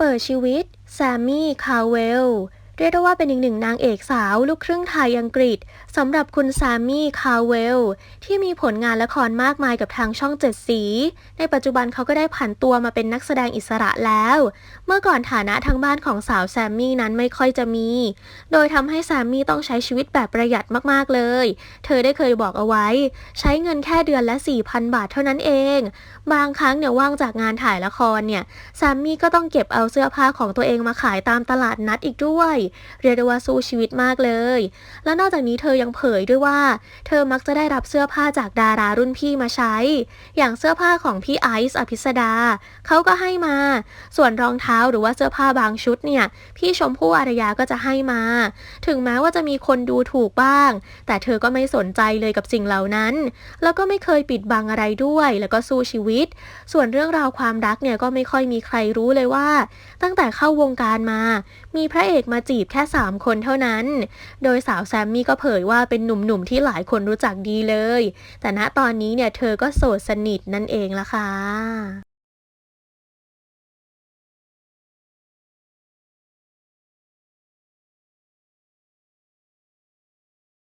เปิดชีวิต แซมมี่ คาเวล เรียกได้ว่าเป็นอีกหนึ่งนางเอกสาว ลูกครึ่งไทยอังกฤษสำหรับคุณแซมมี่คาร์เวล ที่มีผลงานละครมากมายกับทางช่องเจ็ดสี ในปัจจุบันเขาก็ได้ผันตัวมาเป็นนักแสดงอิสระแล้ว เมื่อก่อนฐานะทางบ้านของสาวแซมมี่นั้นไม่ค่อยจะมี โดยทำให้แซมมี่ต้องใช้ชีวิตแบบประหยัดมากๆเลย เธอได้เคยบอกเอาไว้ ใช้เงินแค่เดือนละ 4,000 บาทเท่านั้นเอง บางครั้งเนี่ยว่างจากงานถ่ายละครเนี่ยแซมมี่ก็ต้องเก็บเอาเสื้อผ้าของตัวเองมาขายตามตลาดนัดอีกด้วยเรียกได้ว่าสู้ชีวิตมากเลย และนอกจากนี้เธอยังเผยด้วยว่า เธอมักจะได้รับเสื้อผ้าจากดารารุ่นพี่มาใช้ อย่างเสื้อผ้าของพี่ไอซ์อภิสดาเขาก็ให้มา ส่วนรองเท้าหรือว่าเสื้อผ้าบางชุดเนี่ย พี่ชมพู่อารยาก็จะให้มา ถึงแม้ว่าจะมีคนดูถูกบ้าง แต่เธอก็ไม่สนใจเลยกับสิ่งเหล่านั้น แล้วก็ไม่เคยปิดบังอะไรด้วย แล้วก็สู้ชีวิต ส่วนเรื่องราวความรักเนี่ยก็ไม่ค่อยมีใครรู้เลยว่า ตั้งแต่เข้าวงการมา มีพระเอกมาจีจีบแค่ 3 คนเท่านั้น โดยสาวแซมมี่ก็เผยว่าเป็นหนุ่มๆที่หลายคนรู้จักดีเลย แต่ณตอนนี้เนี่ยเธอก็โสดสนิทนั่นเองละค่ะ